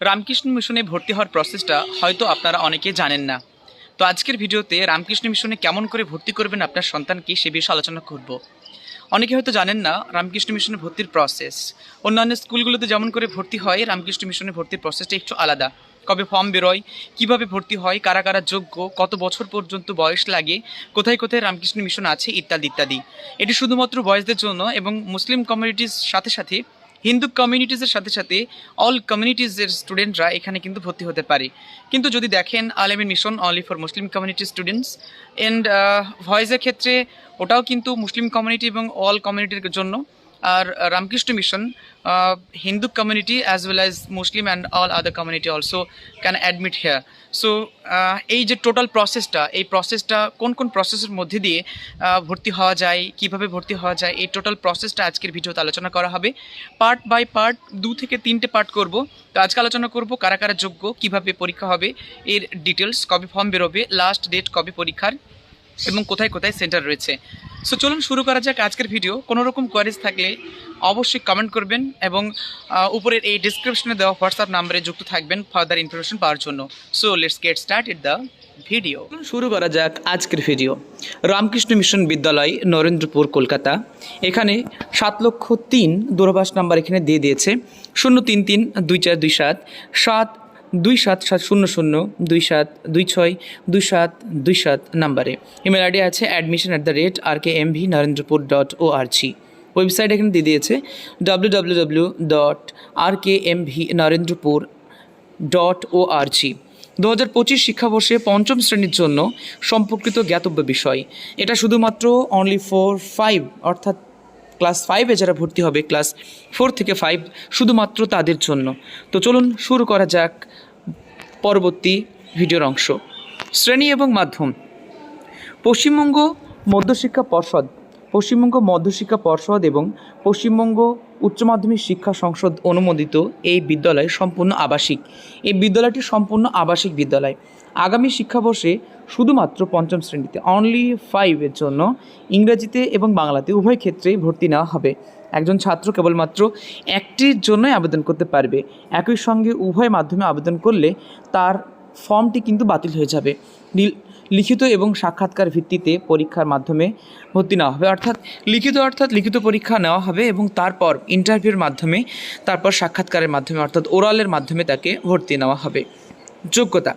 রামকৃষ্ণ মিশনে ভর্তি হওয়ার প্রসেসটা হয়তো আপনারা অনেকে জানেন না। তো আজকের ভিডিওতে রামকৃষ্ণ মিশনে কেমন করে ভর্তি করবেন আপনার সন্তানকে সে বিষয়ে আলোচনা করব। অনেকে হয়তো জানেন না রামকৃষ্ণ মিশনে ভর্তির প্রসেস অন্যান্য স্কুলগুলোতে যেমন করে ভর্তি হয়, রামকৃষ্ণ মিশনে ভর্তির প্রসেসটা একটু আলাদা। কবে ফর্ম বেরোয়, কীভাবে ভর্তি হয়, কারা কারা যোগ্য, কত বছর পর্যন্ত বয়স লাগে, কোথায় কোথায় রামকৃষ্ণ মিশন আছে, ইত্যাদি ইত্যাদি। এটি শুধুমাত্র বয়সদের জন্য এবং মুসলিম কমিউনিটির সাথে সাথে হিন্দু কমিউনিটিজের সাথে সাথে অল কমিউনিটিজের স্টুডেন্টরা এখানে কিন্তু ভর্তি হতে পারে। কিন্তু যদি দেখেন Alameen mission only for Muslim community students and ভয়েসের ক্ষেত্রে ওটাও কিন্তু মুসলিম কমিউনিটি এবং অল কমিউনিটির জন্য। আর Ramakrishna mission Hindu community as well as Muslim and all other community also can admit here so এই যে টোটাল প্রসেসটা এই প্রসেসটা কোন কোন প্রসেসের মধ্যে দিয়ে ভর্তি হওয়া যায়, কীভাবে ভর্তি হওয়া যায়, এই টোটাল প্রসেসটা আজকের ভিডিওতে আলোচনা করা হবে। পার্ট বাই পার্ট দু থেকে তিনটে পার্ট করব। তো আজকে আলোচনা করব কারা কারা যোগ্য, কীভাবে পরীক্ষা হবে, এর ডিটেলস কবে ফর্ম বেরোবে লাস্ট ডেট কবে পরীক্ষার, এবং কোথায় কোথায় সেন্টার রয়েছে। সো চলুন শুরু করা যাক আজকের ভিডিও কোনো রকম কোয়ারিজ থাকলে অবশ্যই কমেন্ট করবেন এবং উপরের এই ডিসক্রিপশনে দেওয়া হোয়াটসঅ্যাপ নাম্বারে যুক্ত থাকবেন ফার্দার ইনফরমেশন পাওয়ার জন্য। So let's get start it the video শুরু করা যাক আজকের ভিডিও রামকৃষ্ণ মিশন বিদ্যালয়, নরেন্দ্রপুর, কলকাতা। এখানে সাত লক্ষ তিন দূরভাষ নাম্বার এখানে দিয়ে দিয়েছে। শূন্য তিন তিন দুই চার দুই সাত। সাত দুই সাত সাত শূন্য শূন্য, দুই সাত দুই ছয়, দুই সাত দুই সাত নাম্বারে। ইমেল আইডি আছে admission at the rate R K M V Narendrapur dot O R G website এখানে দিয়ে দিয়েছে W W W dot R K M V Narendrapur dot O R G দু হাজার পঁচিশ শিক্ষাবর্ষে পঞ্চম শ্রেণির জন্য সম্পর্কিত জ্ঞাতব্য বিষয়। এটা শুধুমাত্র অনলি ফোর ফাইভ অর্থাৎ ক্লাস ফাইভে যারা ভর্তি হবে, ক্লাস ফোর থেকে ফাইভ শুধুমাত্র তাদের জন্য। তো চলুন শুরু করা যাক পরবর্তী ভিডিওর অংশ। শ্রেণি এবং মাধ্যম। পশ্চিমবঙ্গ মধ্যশিক্ষা পর্ষদ। পশ্চিমবঙ্গ মধ্যশিক্ষা পর্ষদ এবং পশ্চিমবঙ্গ উচ্চ মাধ্যমিক শিক্ষা সংসদ অনুমোদিত এই বিদ্যালয় সম্পূর্ণ আবাসিক। এই বিদ্যালয়টি সম্পূর্ণ আবাসিক বিদ্যালয়। আগামী শিক্ষাবর্ষে শুধুমাত্র পঞ্চম শ্রেণীতে অনলি ফাইভের জন্য ইংরেজিতে এবং বাংলাতে উভয় ক্ষেত্রেই ভর্তি নেওয়া হবে। একজন ছাত্র কেবলমাত্র একটির জন্যই আবেদন করতে পারবে। একই সঙ্গে উভয় মাধ্যমে আবেদন করলে তার ফর্মটি কিন্তু বাতিল হয়ে যাবে। লিখিত এবং সাক্ষাৎকার ভিত্তিতে পরীক্ষার মাধ্যমে ভর্তি নেওয়া হবে। অর্থাৎ লিখিত অর্থাৎ লিখিত পরীক্ষা নেওয়া হবে এবং তারপর ইন্টারভিউর মাধ্যমে, তারপর সাক্ষাৎকারের মাধ্যমে, অর্থাৎ ওরালের মাধ্যমে তাকে ভর্তি নেওয়া হবে। যোগ্যতা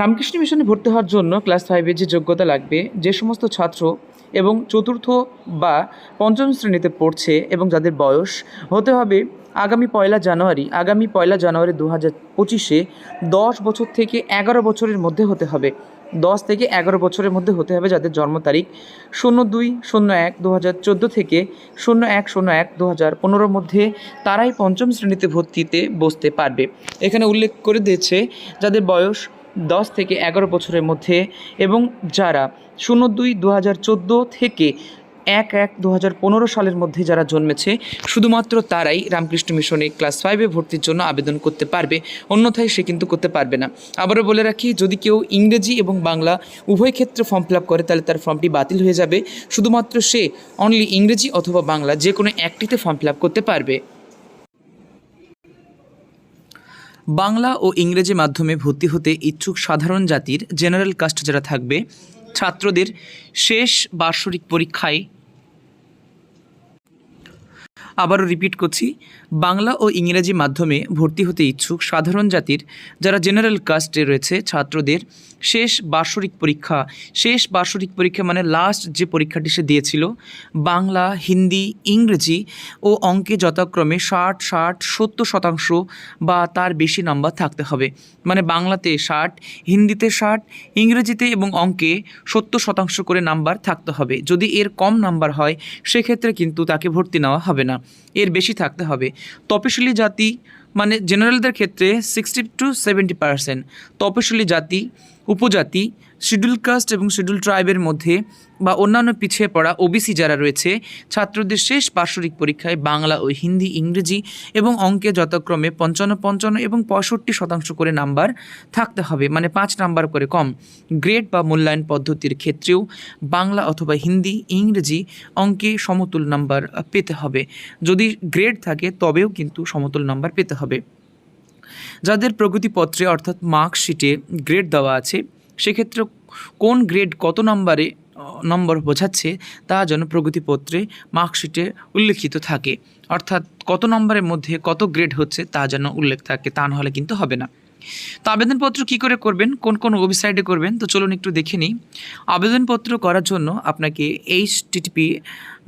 রামকৃষ্ণ মিশনে ভর্তি হওয়ার জন্য ক্লাস ফাইভে যে যোগ্যতা লাগবে, যে সমস্ত ছাত্র এবং চতুর্থ বা পঞ্চম শ্রেণীতে পড়ছে এবং যাদের বয়স, হতে হবে আগামী পয়লা জানুয়ারি। আগামী পয়লা জানুয়ারি দু হাজার পঁচিশে দশ বছর থেকে এগারো বছরের মধ্যে হতে হবে। দশ থেকে এগারো বছরের মধ্যে হতে হবে যাদের জন্ম তারিখ শূন্য দুই শূন্য এক দু হাজার চোদ্দ থেকে শূন্য এক শূন্য এক দু হাজার পনেরোর মধ্যে তারাই পঞ্চম শ্রেণীতে ভর্তিতে বসতে পারবে। এখানে উল্লেখ করে দিয়েছে, যাদের বয়স দশ থেকে এগারো বছরের মধ্যে এবং যারা শূন্য দুই দু থেকে এক এক দু সালের মধ্যে যারা জন্মেছে, শুধুমাত্র তারাই রামকৃষ্ণ মিশনে ক্লাস ফাইভে ভর্তির জন্য আবেদন করতে পারবে, অন্যথায় সে কিন্তু করতে পারবে না। আবারও বলে রাখি, যদি কেউ ইংরেজি এবং বাংলা উভয় ক্ষেত্রে ফর্ম ফিল করে, তাহলে তার ফর্মটি বাতিল হয়ে যাবে। শুধুমাত্র সে অনলি ইংরেজি অথবা বাংলা যে কোনো একটিতে ফর্ম ফিল করতে পারবে। বাংলা ও ইংরেজি মাধ্যমে ভর্তি হতে ইচ্ছুক সাধারণ জাতির জেনারেল কাস্ট যারা থাকবে, ছাত্রদের শেষ বার্ষিক পরীক্ষায় আবারও রিপিট করছি। বাংলা ও ইংরেজি মাধ্যমে ভর্তি হতে ইচ্ছুক সাধারণ জাতির যারা জেনারেল কাস্টে রয়েছে, ছাত্রদের শেষ বার্ষরিক পরীক্ষা, শেষ বার্ষরিক পরীক্ষা মানে লাস্ট যে পরীক্ষাটি সে দিয়েছিল, বাংলা, হিন্দি, ইংরেজি ও অঙ্কে যথাক্রমে ষাট ষাট, সত্তর শতাংশ বা তার বেশি নাম্বার থাকতে হবে। মানে বাংলাতে ষাট, হিন্দিতে ষাট, ইংরেজিতে এবং অঙ্কে সত্তর শতাংশ করে নাম্বার থাকতে হবে। যদি এর কম নাম্বার হয়, সেক্ষেত্রে কিন্তু তাকে ভর্তি নেওয়া হবে না। এর বেশি থাকতে হবে। তপশিলি জাতি মানে জেনারেলদের ক্ষেত্রে সিক্সটি টু সেভেন্টি পার্সেন্ট তপশিলি জাতি, উপজাতি শিডিউল কাস্ট এবং শিডিউল ট্রাইবের মধ্যে বা অন্যান্য পিছিয়ে পড়া ওবিসি যারা রয়েছে, ছাত্রদের শেষ বার্ষিক পরীক্ষায় বাংলা ও হিন্দি, ইংরেজি এবং অঙ্কে যথাক্রমে পঞ্চান্ন পঞ্চান্ন এবং পঁয়ষট্টি শতাংশ করে নাম্বার থাকতে হবে মানে পাঁচ নাম্বার করে কম। গ্রেড বা মূল্যায়ন পদ্ধতির ক্ষেত্রেও বাংলা অথবা হিন্দি, ইংরেজি অঙ্কে সমতুল নাম্বার পেতে হবে। যদি গ্রেড থাকে, তবেও কিন্তু সমতুল নাম্বার পেতে হবে। যাদের প্রগতিপত্রে, অর্থাৎ মার্কশিটে গ্রেড দেওয়া আছে সেক্ষেত্রে কোন গ্রেড কত নম্বরে, নম্বর বোঝাচ্ছে তা যেন প্রগতিপত্রে মার্কশিটে উল্লেখিত থাকে। অর্থাৎ কত নম্বরের মধ্যে কত গ্রেড হচ্ছে তা যেন উল্লেখ থাকে, তা নাহলে কিন্তু হবে না। তো আবেদনপত্র কি করে করবেন? কোন কোন ওয়েবসাইটে করবেন? তো চলুন একটু দেখে নিই। আবেদনপত্র করার জন্য আপনাকে H TTP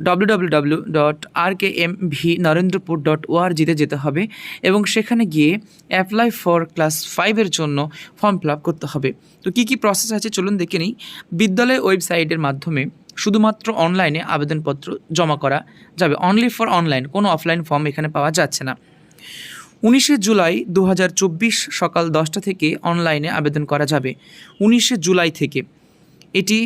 W W dot R K M V Narendrapur dot যেতে হবে এবং সেখানে গিয়ে অ্যাপ্লাই ফর ক্লাস ফাইভের জন্য ফর্ম ফিল আপ করতে হবে। তো কী কী প্রসেস আছে চলুন দেখে নিই। বিদ্যালয় ওয়েবসাইটের মাধ্যমে শুধুমাত্র অনলাইনে আবেদনপত্র জমা করা যাবে। অনলি ফর অনলাইন কোনো অফলাইন ফর্ম এখানে পাওয়া যাচ্ছে না। উনিশে জুলাই দু হাজার চব্বিশ সকাল দশটা থেকে অনলাইনে আবেদন করা যাবে। উনিশে জুলাই থেকে। এটি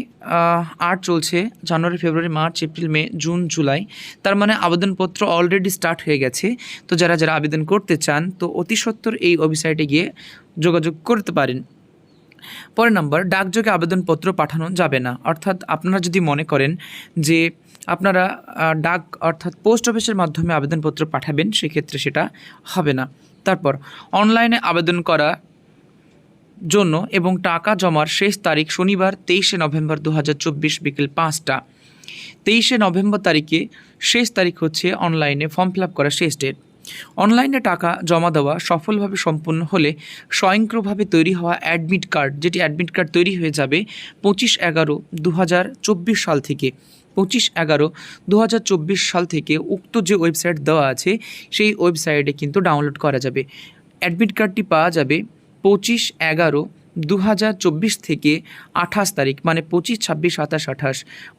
আট চলছে জানুয়ারি, ফেব্রুয়ারি, মার্চ, এপ্রিল, মে, জুন, জুলাই। তার মানে আবেদনপত্র অলরেডি স্টার্ট হয়ে গেছে। তো যারা যারা আবেদন করতে চান, তো অতি সত্বর এই ওয়েবসাইটে গিয়ে যোগাযোগ করতে পারেন। পরের নাম্বার ডাকযোগে আবেদনপত্র পাঠানো যাবে না। অর্থাৎ আপনারা যদি মনে করেন যে আপনারা ডাক অর্থাৎ পোস্ট অফিসের মাধ্যমে আবেদনপত্র পাঠাবেন, সেক্ষেত্রে সেটা হবে না। তারপর, অনলাইনে আবেদন করা জন্য এবং টাকা জমার শেষ তারিখ শনিবার, তেইশে নভেম্বর দু হাজার চব্বিশ বিকেল পাঁচটা। তেইশে নভেম্বর তারিখে শেষ তারিখ হচ্ছে অনলাইনে ফর্ম ফিল আপ করার শেষ ডেট। অনলাইনে টাকা জমা দেওয়া সফলভাবে সম্পূর্ণ হলে স্বয়ংক্রিয়ভাবে তৈরি হওয়া অ্যাডমিট কার্ড, যেটি অ্যাডমিট কার্ড তৈরি হয়ে যাবে পঁচিশ এগারো দু সাল থেকে। পঁচিশ এগারো দু সাল থেকে উক্ত যে ওয়েবসাইট দেওয়া আছে, সেই ওয়েবসাইটে কিন্তু ডাউনলোড করা যাবে। অ্যাডমিট কার্ডটি পাওয়া যাবে পঁচিশ এগারো দু থেকে আঠাশ তারিখ মানে পঁচিশ, ছাব্বিশ, সাতাশ, আঠাশ।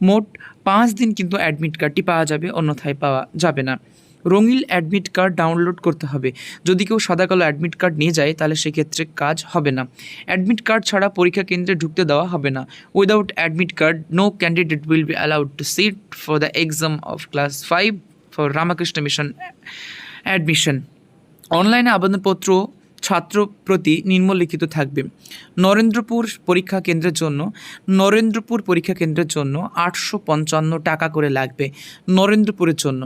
মোট পাঁচ দিন কিন্তু অ্যাডমিট কার্ডটি পাওয়া যাবে, অন্যথায় পাওয়া যাবে না। রঙিন অ্যাডমিট কার্ড ডাউনলোড করতে হবে। যদি কেউ সাদা কালো অ্যাডমিট কার্ড নিয়ে যায়, তাহলে সেক্ষেত্রে কাজ হবে না। অ্যাডমিট কার্ড ছাড়া পরীক্ষা কেন্দ্রে ঢুকতে দেওয়া হবে না। Without admit card no candidate will be allowed to sit for the exam of class five for Ramakrishna mission admission অনলাইনে আবেদনপত্র ছাত্র প্রতি নিম্নলিখিত থাকবে। নরেন্দ্রপুর পরীক্ষা কেন্দ্রের জন্য, নরেন্দ্রপুর পরীক্ষা কেন্দ্রের জন্য আটশো পঞ্চান্ন টাকা করে লাগবে নরেন্দ্রপুরের জন্য।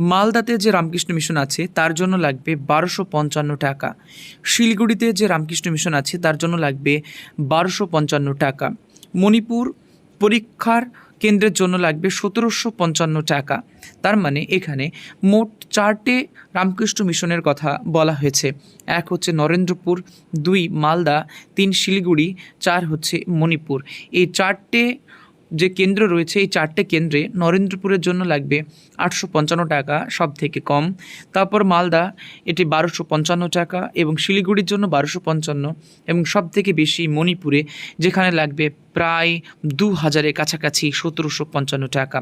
মালদাতে যে রামকৃষ্ণ মিশন আছে, তার জন্য লাগবে বারোশো পঞ্চান্ন টাকা। শিলিগুড়িতে যে রামকৃষ্ণ মিশন আছে, তার জন্য লাগবে বারোশো পঞ্চান্ন টাকা। মণিপুর পরীক্ষার কেন্দ্রের জন্য লাগবে সতেরোশো পঞ্চান্ন টাকা। তার মানে এখানে মোট চারটে রামকৃষ্ণ মিশনের কথা বলা হয়েছে। এক হচ্ছে নরেন্দ্রপুর, দুই মালদা, তিন শিলিগুড়ি, চার হচ্ছে মণিপুর। এই চারটে যে কেন্দ্র রয়েছে, এই চারটে কেন্দ্রে নরেন্দ্রপুরের জন্য লাগবে আটশো পঞ্চান্ন টাকা সব থেকে কম। তারপর মালদা, এটি বারোশো পঞ্চান্ন টাকা এবং শিলিগুড়ির জন্য বারোশো পঞ্চান্ন এবং সব থেকে বেশি মণিপুরে, যেখানে লাগবে প্রায় দু হাজারের কাছাকাছি সতেরোশো পঞ্চান্ন টাকা।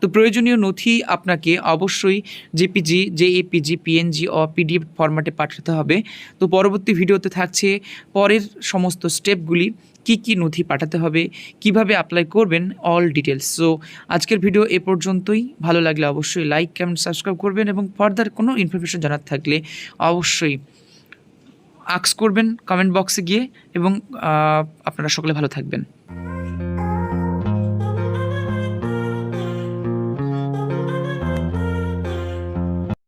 তো প্রয়োজনীয় নথি আপনাকে অবশ্যই জেপিজি, জেএপিজি, পিএনজি ও পিডিএফ ফরম্যাটে পাঠাতে হবে। তো পরবর্তী ভিডিওতে থাকছে পরের সমস্ত স্টেপগুলি কি কি নথি পাঠাতে হবে, কীভাবে অ্যাপ্লাই করবেন অল ডিটেলস সো আজকের ভিডিও এ পর্যন্তই। ভালো লাগলে অবশ্যই লাইক কমেন্ট সাবস্ক্রাইব করবেন এবং ফার্দার কোনো ইনফরমেশন জানার থাকলে অবশ্যই আক্স করবেন কমেন্ট বক্সে গিয়ে এবং আপনারা সকলে ভালো থাকবেন।